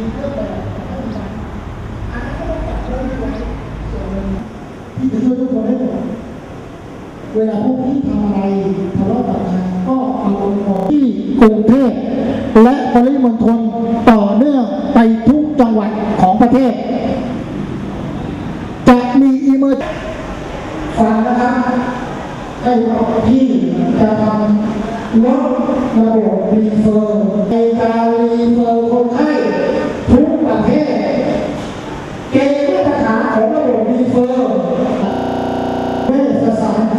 มีเครื่องแบบให้มันอันนั้นก็ต้องจัดเรื่องไว้ส่วนหนึ่งที่จะช่วยทุกคนได้หมดเวลาพวกพี่ทำอะไรทะเลาะกับกันก็เอาองค์กรที่กรุงเทพและปริมณฑลต่อเนื่องไปทุกจังหวัดของประเทศ จะมีอีเมอร์ฟังนะครับให้เราที่จะทำลดระบบรีเฟอร์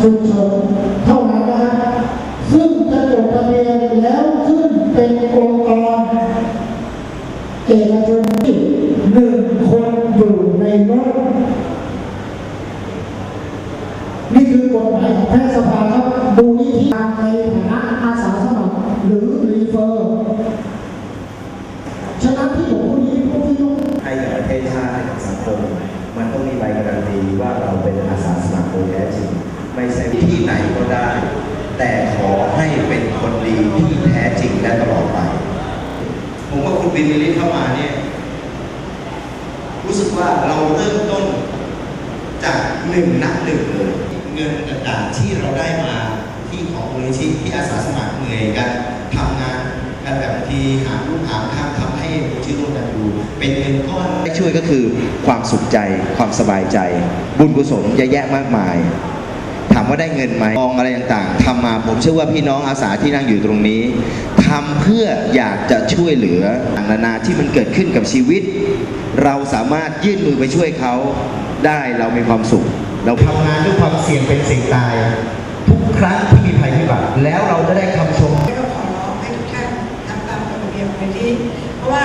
สตร์ชุมชนเท่านั้นนะฮะซึ่งจะจดทะเบียนแล้วขึ้นเป็นองค์กรเอกชนที่หนึ่งคนอยู่ในรถนี่คือกฎหมายของแพทยสภาครับดูนิธิการในฐานะอาสาสมัครหรือรีเฟอร์ฉะนั้นที่ผมพูดนี้พวกพี่ต้องให้ประเทศชาติให้สังคมมันต้องมีใบการันตีว่าเราเป็นอาสาสมัครโดยแท้จริง ไม่ใช่ที่ไหนก็ได้ แต่ขอให้เป็นคนดีที่แท้จริงและตลอดไป ผมว่าคุณบินมิลิเข้ามาเนี่ย รู้สึกว่าเราเริ่มต้นจากหนึ่งนับหนึ่งเลยเงินต่างๆที่เราได้มาที่ของมูลนิธิที่อาสาสมัครเหนื่อยกันทำงานกันแบบทีหาลูกหาข้ามทำให้มูลที่ร่วมกันอยู่เป็นเงินก้อนได้ช่วยก็คือความสุขใจความสบายใจ บุญกุศลเยอะแยะมากมาย ถามว่าได้เงินไหมมองอะไรต่างๆทำมาผมเชื่อว่าพี่น้องอาสาที่นั่งอยู่ตรงนี้ทำเพื่ออยากจะช่วยเหลือต่างนานาที่มันเกิดขึ้นกับชีวิต เราสามารถยื่นมือไปช่วยเขาได้เรามีความสุข เราทำงานด้วยความเสี่ยงเป็นเสี่ยงตาย ทุกครั้งที่มีภัยพิบัติแล้วเราจะได้คำชมก็ขอร้องให้ทุกท่านทำตามกฎระเบียบในที่เพราะว่า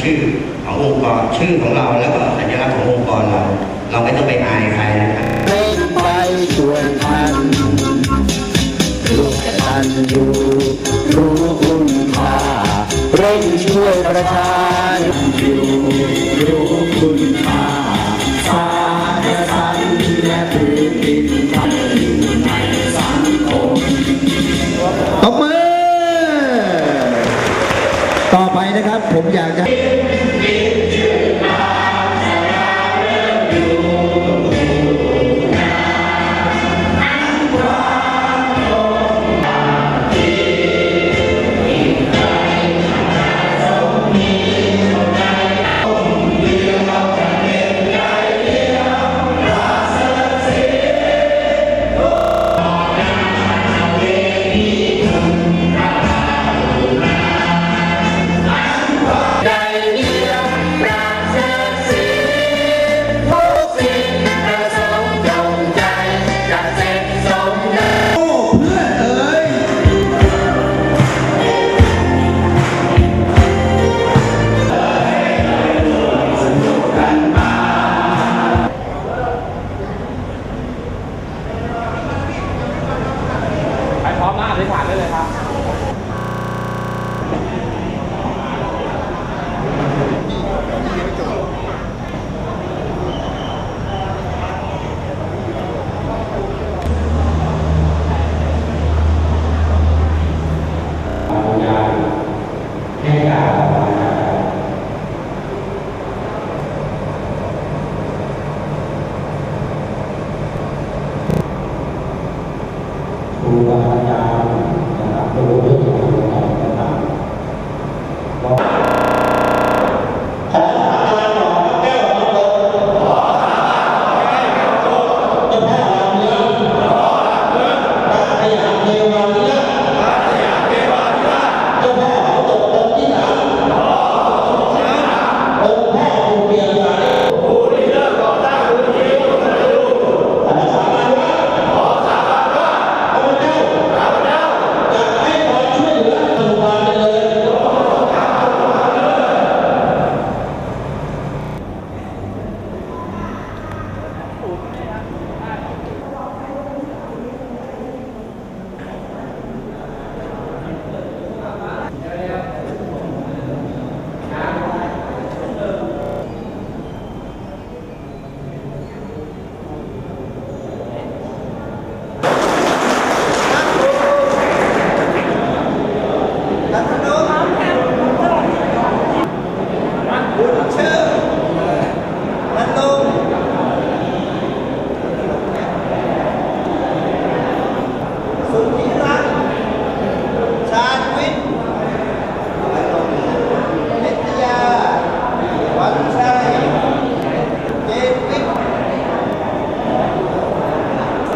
ชื่อนะชื่อขององค์กรชื่อของเราแล้วก็สัญลักษณ์ขององค์กรเรา เราไม่ต้องไปอายใครนะครับเร่งไปส่วนพันร่วมกันอยู่รู้คุณค่าเร่งช่วยประชาชนอยู่รู้คุณค่า ผมอยากจะ